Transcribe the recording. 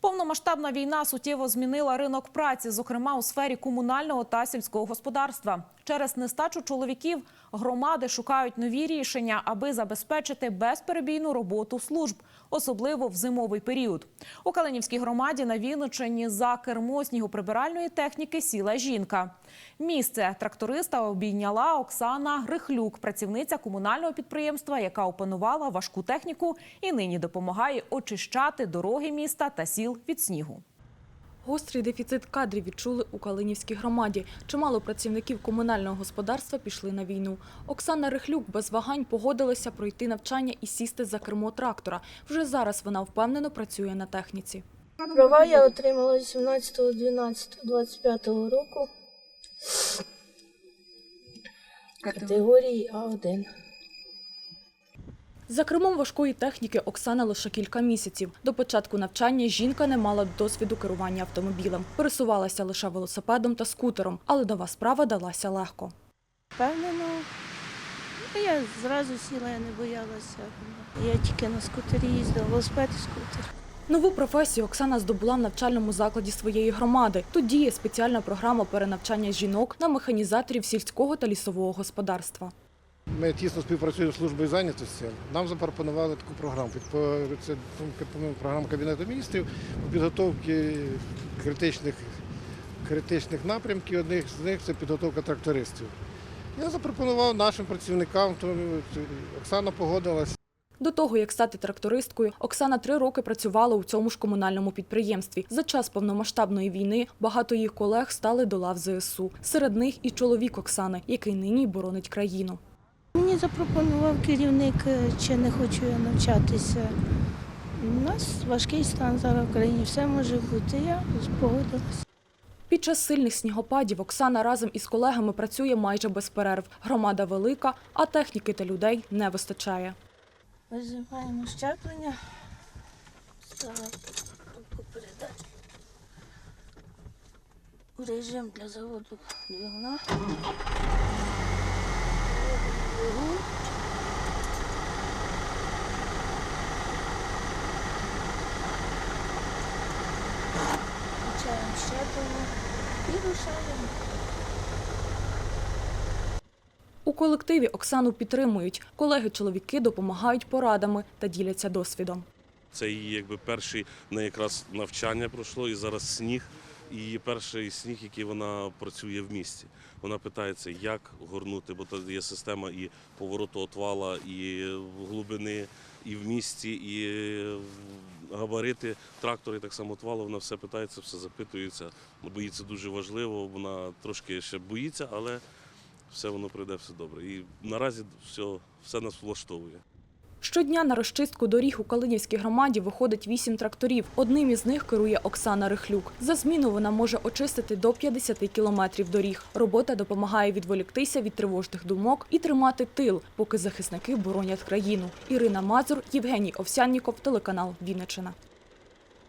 Повномасштабна війна суттєво змінила ринок праці, зокрема у сфері комунального та сільського господарства. Через нестачу чоловіків громади шукають нові рішення, аби забезпечити безперебійну роботу служб, особливо в зимовий період. У Калинівській громаді на Вінниччині за кермо снігоприбиральної техніки сіла жінка. Місце тракториста обійняла Оксана Рихлюк, працівниця комунального підприємства, яка опанувала важку техніку і нині допомагає очищати дороги міста та сіл від снігу. Гострий дефіцит кадрів відчули у Калинівській громаді. Чимало працівників комунального господарства пішли на війну. Оксана Рихлюк без вагань погодилася пройти навчання і сісти за кермо трактора. Вже зараз вона впевнено працює на техніці. Права я отримала 18.12.25 року категорії А1. За кермом важкої техніки Оксана лише кілька місяців. До початку навчання жінка не мала досвіду керування автомобілем. Пересувалася лише велосипедом та скутером, але нова справа далася легко. Впевнено. Ну, Я зразу сіла, я не боялася. Я тільки на скутері їздила, велосипед і скутер. Нову професію Оксана здобула в навчальному закладі своєї громади. Тут діє спеціальна програма перенавчання жінок на механізаторів сільського та лісового господарства. Ми тісно співпрацюємо з службою зайнятості. Нам запропонували таку програму. Це ну, програма Кабінету міністрів у підготовці критичних, критичних напрямків. Одних з них це підготовка трактористів. Я запропонував нашим працівникам, то Оксана погодилась. До того, як стати трактористкою, Оксана три роки працювала у цьому ж комунальному підприємстві. За час повномасштабної війни багато їх колег стали до лав ЗСУ. Серед них і чоловік Оксани, який нині боронить країну. Запропонував керівник, е, чи не хочу я навчатися. У нас важкий стан зараз в країні, все може бути. Я погодилася. Під час сильних снігопадів Оксана разом із колегами працює майже без перерв. Громада велика, а техніки та людей не вистачає. Визиваємо щеплення. Ставимо кнопку передач. У режим для заводу двигуна. Двигун. Включаємо щеплення і рушаємо. У колективі Оксану підтримують. Колеги-чоловіки допомагають порадами та діляться досвідом. Це її якби перший на якраз навчання пройшло, і зараз сніг. І перший сніг, який вона працює в місті. Вона питається, як горнути, бо тут є система і повороту отвала, і глибини, і в місті, і габарити, трактори так само отвала. Вона все питається, все запитується. Бо їй це дуже важливо. Вона трошки ще боїться, але все воно пройде все добре. І наразі все, все нас влаштовує. Щодня на розчистку доріг у Калинівській громаді виходить вісім тракторів. Одним із них керує Оксана Рихлюк. За зміну вона може очистити до 50 кілометрів доріг. Робота допомагає відволіктися від тривожних думок і тримати тил, поки захисники боронять країну. Ірина Мазур, Євгеній Овсянніков, телеканал Вінниччина.